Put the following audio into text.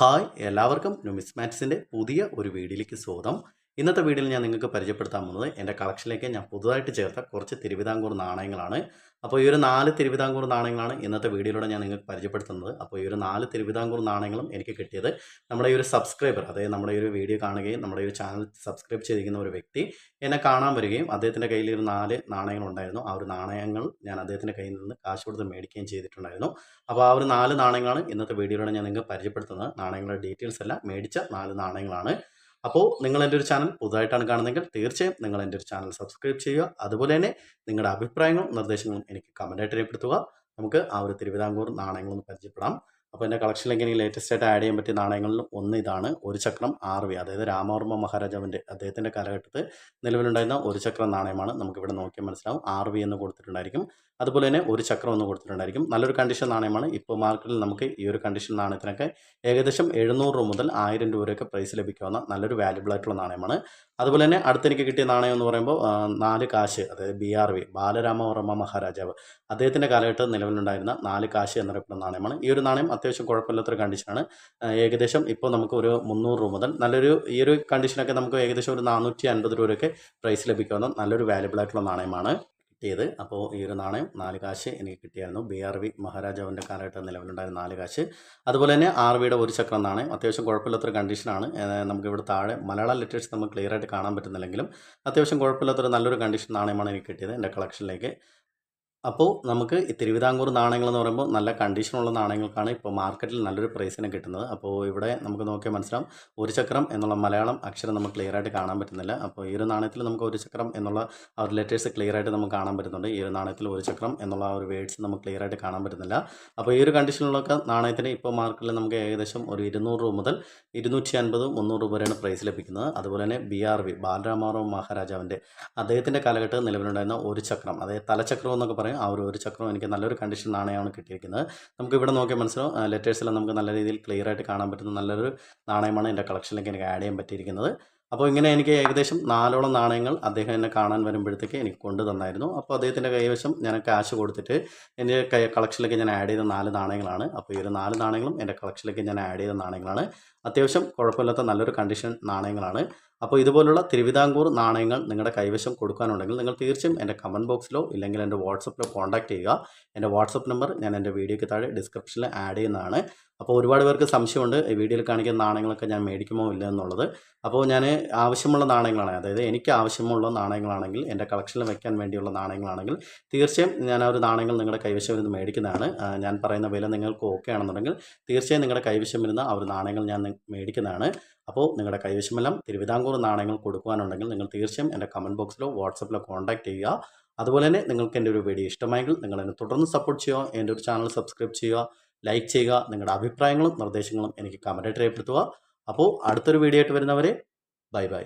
Hi എല്ലാവർക്കും ന്യൂമിസ്മാറ്റിക്സിന്റെ പുതിയ ഒരു വീഡിയോയിലേക്ക് സ്വാഗതം. ഇന്നത്തെ വീഡിയോയിൽ ഞാൻ നിങ്ങൾക്ക് പരിചയപ്പെടുത്താൻ പോകുന്നത് എന്റെ കളക്ഷനിലേക്ക് ഞാൻ പുതുതായിട്ട് ചേർത്ത കുറച്ച് തിരുവിതാംകൂർ നാണയങ്ങളാണ്. അപ്പോൾ ഈ ഒരു നാല് തിരുവിതാംകൂർ നാണയങ്ങളാണ് ഇന്നത്തെ വീഡിയോയിലൂടെ ഞാൻ നിങ്ങൾക്ക് പരിചയപ്പെടുത്തുന്നത്. അപ്പോൾ ഈ ഒരു നാല് തിരുവിതാംകൂർ നാണയങ്ങളും എനിക്ക് കിട്ടിയത് നമ്മുടെ ഈ ഒരു സബ്സ്ക്രൈബർ അതായത് നമ്മുടെ ഈ ഒരു വീഡിയോ കാണുകയും നമ്മുടെ ഈ ഒരു ചാനൽ സബ്സ്ക്രൈബ് ചെയ്തിരിക്കുന്ന ഒരു വ്യക്തി എന്നെ കാണാൻ വരികയും അദ്ദേഹത്തിന്റെ കയ്യിൽ ഒരു നാല് നാണയങ്ങൾ ഉണ്ടായിരുന്നു ആ ഒരു നാണയങ്ങൾ ഞാൻ അദ്ദേഹത്തിന്റെ കയ്യിൽ നിന്ന് കാശ് കൊടുത്ത് മേടിക്കുകയും ചെയ്തിട്ടുണ്ടായിരുന്നു. അപ്പോൾ ആ ഒരു നാല് നാണയങ്ങളാണ് ഇന്നത്തെ വീഡിയോയിലൂടെ ഞാൻ നിങ്ങൾക്ക് പരിചയപ്പെടുത്തുന്നത്. നാണയങ്ങളുടെ ഡീറ്റെയിൽസ് എല്ലാം മേടിച്ച നാല് നാണയങ്ങളാണ്. അപ്പോൾ നിങ്ങൾ എന്റെ ഒരു ചാനൽ പുതുതായിട്ടാണ് കാണുന്നതെങ്കിൽ തീർച്ചയായും നിങ്ങൾ എന്റെ ഒരു ചാനൽ സബ്സ്ക്രൈബ് ചെയ്യുക. അതുപോലെ തന്നെ നിങ്ങളുടെ അഭിപ്രായങ്ങളും നിർദ്ദേശങ്ങളും എനിക്ക് കമന്റായിട്ട് രേഖപ്പെടുത്തുക. നമുക്ക് ആ ഒരു തിരുവിതാംകൂർ നാണയങ്ങളൊന്ന് പരിചയപ്പെടാം. അപ്പോൾ എന്റെ കളക്ഷനിലേക്ക് എനിക്ക് ലേറ്റസ്റ്റ് ആയിട്ട് ആഡ് ചെയ്യാൻ പറ്റിയ നാണയങ്ങളിൽ ഒന്ന് ഇതാണ്. ഒരു ചക്രം ആർവി അതായത് രാമവർമ്മ മഹാരാജാവിന്റെ അദ്ദേഹത്തിന്റെ കാലഘട്ടത്തിൽ നിലവിലുണ്ടായിരുന്ന ഒരു ചക്രം നാണയമാണ് നമുക്കിവിടെ നോക്കിയാൽ മനസ്സിലാവും. ആർവി എന്ന് കൊടുത്തിട്ടുണ്ടായിരിക്കും. അതുപോലെ തന്നെ ഒരു ചക്രം ഒന്ന് കൊടുത്തിട്ടുണ്ടായിരിക്കും. നല്ലൊരു കണ്ടീഷൻ നാണയമാണ്. ഇപ്പോൾ മാർക്കറ്റിൽ നമുക്ക് ഈ ഒരു കണ്ടീഷൻ നാണയത്തിനൊക്കെ ഏകദേശം എഴുന്നൂറ് രൂപ മുതൽ ആയിരം രൂപയൊക്കെ പ്രൈസ് ലഭിക്കാവുന്ന നല്ലൊരു വാല്യുബിൾ ആയിട്ടുള്ള നാണയമാണ്. അതുപോലെ തന്നെ അടുത്തെനിക്ക് കിട്ടിയ നാണയം എന്ന് പറയുമ്പോൾ നാല് കാശ് അതായത് ബി ആർ വി ബാലരാമവർമ്മ മഹാരാജാവ്. അദ്ദേഹത്തിന്റെ കാലഘട്ടത്തിൽ നിലവിലുണ്ടായിരുന്ന നാല് കാശ് എന്നറിയപ്പെടുന്ന നാണയമാണ്. ഈ ഒരു നാണയം അത്യാവശ്യം കുഴപ്പമില്ലാത്തൊരു കണ്ടീഷനാണ്. ഏകദേശം ഇപ്പോൾ നമുക്ക് ഒരു മുന്നൂറ് രൂപ മുതൽ നല്ലൊരു ഈ ഒരു കണ്ടീഷനൊക്കെ നമുക്ക് ഏകദേശം ഒരു നാനൂറ്റി അൻപത് രൂപയൊക്കെ പ്രൈസ് ലഭിക്കാവുന്ന നല്ലൊരു വാല്യുബിൾ ആയിട്ടുള്ള നാണയമാണ് കിട്ടിയത്. അപ്പോൾ ഈ ഒരു നാണയം നാല് കാശ് എനിക്ക് കിട്ടിയായിരുന്നു. ബി ആർ വി മഹാരാജാവിന്റെ കാലഘട്ടം നിലവിലുണ്ടായിരുന്ന നാല് കാശ്. അതുപോലെ തന്നെ ആർ വിയുടെ ഒരു ചക്രം നാണയം. അത്യാവശ്യം കുഴപ്പമില്ലാത്തൊരു കണ്ടീഷനാണ്. നമുക്കിവിടെ താഴെ മലയാള ലെറ്റേഴ്സ് നമുക്ക് ക്ലിയർ ആയിട്ട് കാണാൻ പറ്റുന്നില്ലെങ്കിലും അത്യാവശ്യം കുഴപ്പമില്ലാത്തൊരു നല്ലൊരു കണ്ടീഷൻ നാണയമാണ് എനിക്ക് കിട്ടിയത് എന്റെ കളക്ഷനിലേക്ക് അപ്പോൾ നമുക്ക് ഈ തിരുവിതാംകൂർ നാണയങ്ങൾ എന്ന് പറയുമ്പോൾ നല്ല കണ്ടീഷനുള്ള നാണയങ്ങൾക്കാണ് ഇപ്പോൾ മാർക്കറ്റിൽ നല്ലൊരു പ്രൈസിന് കിട്ടുന്നത്. അപ്പോൾ ഇവിടെ നമുക്ക് നോക്കിയാൽ മനസ്സിലാവും. ഒരു ചക്രം എന്നുള്ള മലയാളം അക്ഷരം നമുക്ക് ക്ലിയർ ആയിട്ട് കാണാൻ പറ്റുന്നില്ല. അപ്പോൾ ഈ ഒരു നാണയത്തിൽ നമുക്ക് ഒരു ചക്രം എന്നുള്ള ആ ഒരു ലെറ്റേഴ്സ് ക്ലിയർ ആയിട്ട് നമുക്ക് കാണാൻ പറ്റുന്നുണ്ട്. ഈ ഒരു നാണയത്തിൽ ഒരു ചക്രം എന്നുള്ള ആ ഒരു വേർഡ്സ് നമുക്ക് ക്ലിയർ ആയിട്ട് കാണാൻ പറ്റുന്നില്ല. അപ്പോൾ ഈ ഒരു കണ്ടീഷനിലൊക്കെ നാണയത്തിന് ഇപ്പോൾ മാർക്കറ്റിൽ നമുക്ക് ഏകദേശം ഒരു ഇരുന്നൂറ് രൂപ മുതൽ ഇരുന്നൂറ്റി അൻപത് മുന്നൂറ് രൂപ വരെയാണ് പ്രൈസ് ലഭിക്കുന്നത്. അതുപോലെ തന്നെ ബി ആർ വി ബാലരാമാറാവ് മഹാരാജാവിന്റെ അദ്ദേഹത്തിന്റെ കാലഘട്ടത്തിൽ നിലവിലുണ്ടായിരുന്ന ഒരു ചക്രം അതായത് തലചക്രം എന്നൊക്കെ പറയും ആ ഒരു ഒരു ചക്രം എനിക്ക് നല്ലൊരു കണ്ടീഷൻ നാണയമാണ് കിട്ടിയിരിക്കുന്നത്. നമുക്ക് ഇവിടെ നോക്കിയാൽ മനസ്സിലാവും. ലെറ്റേഴ്സെല്ലാം നമുക്ക് നല്ല രീതിയിൽ ക്ലിയർ ആയിട്ട് കാണാൻ പറ്റുന്ന നല്ലൊരു നാണയമാണ് എന്റെ കളക്ഷനിലേക്ക് എനിക്ക് ആഡ് ചെയ്യാൻ പറ്റിയിരിക്കുന്നത്. അപ്പോൾ ഇങ്ങനെ എനിക്ക് ഏകദേശം നാലോളം നാണയങ്ങൾ അദ്ദേഹം എന്നെ കാണാൻ വരുമ്പോഴത്തേക്ക് എനിക്ക് കൊണ്ടു തന്നായിരുന്നു. അപ്പോൾ അദ്ദേഹത്തിന്റെ കൈവശം ഞാൻ ക്യാഷ് കൊടുത്തിട്ട് എന്റെ കളക്ഷനിലേക്ക് ഞാൻ ആഡ് ചെയ്ത നാല് നാണയങ്ങളാണ്. അപ്പോൾ ഈ ഒരു നാല് നാണയങ്ങളും എന്റെ കളക്ഷനിലേക്ക് ഞാൻ ആഡ് ചെയ്ത നാണയങ്ങളാണ്. അത്യാവശ്യം കുഴപ്പമില്ലാത്ത നല്ലൊരു കണ്ടീഷൻ നാണയങ്ങളാണ്. അപ്പോൾ ഇതുപോലുള്ള തിരുവിതാംകൂർ നാണയങ്ങൾ നിങ്ങളുടെ കൈവശം കൊടുക്കാനുണ്ടെങ്കിൽ നിങ്ങൾ തീർച്ചയായും എന്റെ കമന്റ് ബോക്സിലോ ഇല്ലെങ്കിൽ എന്റെ വാട്സപ്പിലോ കോൺടാക്റ്റ് ചെയ്യുക. എന്റെ വാട്സപ്പ് നമ്പർ ഞാൻ എന്റെ വീഡിയോയ്ക്ക് താഴെ ഡിസ്ക്രിപ്ഷനിൽ ആഡ് ചെയ്യുന്നതാണ്. അപ്പോൾ ഒരുപാട് പേർക്ക് സംശയമുണ്ട് ഈ വീഡിയോയിൽ കാണിക്കുന്ന നാണയങ്ങളൊക്കെ ഞാൻ മേടിക്കുമോ ഇല്ല എന്നുള്ളത്? അപ്പോൾ ഞാൻ ആവശ്യമുള്ള നാണയങ്ങളാണ് അതായത് എനിക്ക് ആവശ്യമുള്ള നാണയങ്ങളാണെങ്കിൽ എന്റെ കളക്ഷനിൽ വയ്ക്കാൻ വേണ്ടിയുള്ള നാണയങ്ങളാണെങ്കിൽ തീർച്ചയായും ഞാൻ ആ ഒരു നാണയങ്ങൾ നിങ്ങളുടെ കൈവശം ഇരുന്ന് മേടിക്കുന്നതാണ്. ഞാൻ പറയുന്ന വില നിങ്ങൾക്ക് ഓക്കെ ആണെന്നുണ്ടെങ്കിൽ തീർച്ചയായും നിങ്ങളുടെ കൈവശം ഇരുന്ന ആ ഒരു നാണയങ്ങൾ ഞാൻ മേടിക്കുന്നതാണ്. അപ്പോൾ നിങ്ങളുടെ കൈവശമെല്ലാം തിരുവിതാംകൂർ നാണയങ്ങൾ കൊടുക്കുവാനുണ്ടെങ്കിൽ നിങ്ങൾ തീർച്ചയായും എന്റെ കമന്റ് ബോക്സിലോ വാട്സപ്പിലോ കോൺടാക്ട് ചെയ്യുക. അതുപോലെ തന്നെ നിങ്ങൾക്ക് എന്റെ ഒരു വീഡിയോ ഇഷ്ടമായെങ്കിൽ നിങ്ങൾ എന്നെ തുടർന്ന് സപ്പോർട്ട് ചെയ്യുക എന്റെ ഒരു ചാനൽ സബ്സ്ക്രൈബ് ചെയ്യുക ലൈക്ക് ചെയ്യുക നിങ്ങളുടെ അഭിപ്രായങ്ങളും നിർദ്ദേശങ്ങളും എനിക്ക് കമന്റായിട്ട് രേഖപ്പെടുത്തുക. അപ്പോൾ അടുത്തൊരു വീഡിയോ ആയിട്ട് വരുന്നവരെ ബൈ ബൈ